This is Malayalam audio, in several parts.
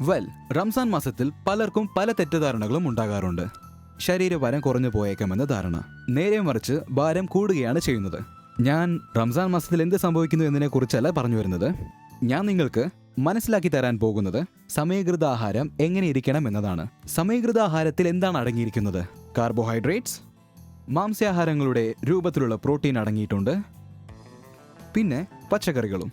വെൽ റംസാൻ മാസത്തിൽ പലർക്കും പല തെറ്റിദ്ധാരണകളും ഉണ്ടാകാറുണ്ട്. ശരീരഭാരം കുറഞ്ഞു പോയേക്കാമെന്ന ധാരണ. നേരെ മറിച്ച് ഭാരം കൂടുകയാണ് ചെയ്യുന്നത്. ഞാൻ റംസാൻ മാസത്തിൽ എന്ത് സംഭവിക്കുന്നു എന്നതിനെ കുറിച്ചല്ല പറഞ്ഞു വരുന്നത്. ഞാൻ നിങ്ങൾക്ക് മനസ്സിലാക്കി തരാൻ പോകുന്നത് സമീകൃത ആഹാരം എങ്ങനെ ഇരിക്കണം എന്നതാണ്. സമീകൃത ആഹാരത്തിൽ എന്താണ് അടങ്ങിയിരിക്കുന്നത്? കാർബോഹൈഡ്രേറ്റ്സ് മാംസ്യാഹാരങ്ങളുടെ രൂപത്തിലുള്ള പ്രോട്ടീൻ അടങ്ങിയിട്ടുണ്ട്. പിന്നെ പച്ചക്കറികളും.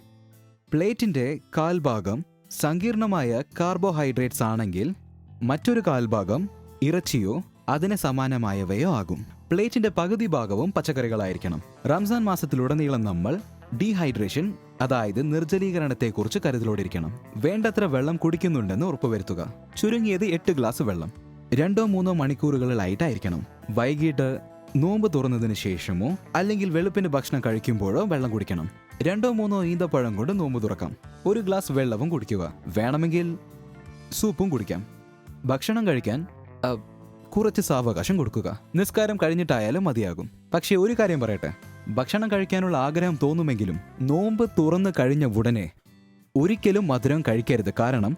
പ്ലേറ്റിന്റെ കാൽഭാഗം സങ്കീർണമായ കാർബോഹൈഡ്രേറ്റ്സ് ആണെങ്കിൽ മറ്റൊരു കാൽഭാഗം ഇറച്ചിയോ അതിന് സമാനമായവയോ ആകും. പ്ലേറ്റിന്റെ പകുതി ഭാഗവും പച്ചക്കറികളായിരിക്കണം. റംസാൻ മാസത്തിലുടനീളം നമ്മൾ ഡീഹൈഡ്രേഷൻ അതായത് നിർജലീകരണത്തെക്കുറിച്ച് കരുതലോടിരിക്കണം. വേണ്ടത്ര വെള്ളം കുടിക്കുന്നുണ്ടെന്ന് ഉറപ്പുവരുത്തുക. ചുരുങ്ങിയത് എട്ട് ഗ്ലാസ് വെള്ളം. രണ്ടോ മൂന്നോ മണിക്കൂറുകളിലായിട്ടായിരിക്കണം. വൈകിട്ട് നോമ്പ് തുറന്നതിന് ശേഷമോ അല്ലെങ്കിൽ വെളുപ്പിന് ഭക്ഷണം കഴിക്കുമ്പോഴോ വെള്ളം കുടിക്കണം. രണ്ടോ മൂന്നോ ഈന്തപ്പഴം കൊണ്ട് നോമ്പ് തുറക്കാം. ഒരു ഗ്ലാസ് വെള്ളവും കുടിക്കുക. വേണമെങ്കിൽ സൂപ്പും കുടിക്കാം. ഭക്ഷണം കഴിക്കാൻ കുറച്ച് സാവകാശം കൊടുക്കുക. നിസ്കാരം കഴിഞ്ഞിട്ടായാലും മതിയാകും. പക്ഷേ ഒരു കാര്യം പറയട്ടെ. ഭക്ഷണം കഴിക്കാനുള്ള ആഗ്രഹം തോന്നുമെങ്കിലും നോമ്പ് തുറന്നു കഴിഞ്ഞ ഉടനെ ഒരിക്കലും മധുരം കഴിക്കരുത്. കാരണം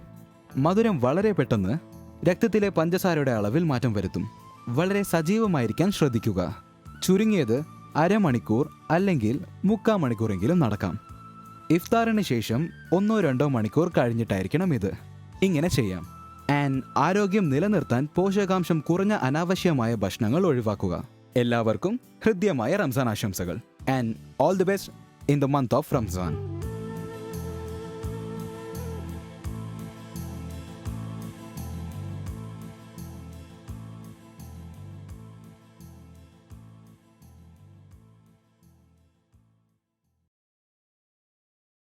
മധുരം വളരെ പെട്ടെന്ന് രക്തത്തിലെ പഞ്ചസാരയുടെ അളവിൽ മാറ്റം വരുത്തും. വളരെ സജീവമായിരിക്കാൻ ശ്രദ്ധിക്കുക. ചുരുങ്ങിയത് അരമണിക്കൂർ അല്ലെങ്കിൽ മുക്കാ മണിക്കൂറെങ്കിലും നടക്കാം. ഇഫ്താറിന് ശേഷം ഒന്നോ രണ്ടോ മണിക്കൂർ കഴിഞ്ഞിട്ടായിരിക്കണം ഇത്. ഇങ്ങനെ ചെയ്യാം. ആൻഡ് ആരോഗ്യം നിലനിർത്താൻ പോഷകാംശം കുറഞ്ഞ അനാവശ്യമായ ഭക്ഷണങ്ങൾ ഒഴിവാക്കുക. എല്ലാവർക്കും ഹൃദ്യമായ റംസാൻ ആശംസകൾ. And all the best in the month of Ramzan.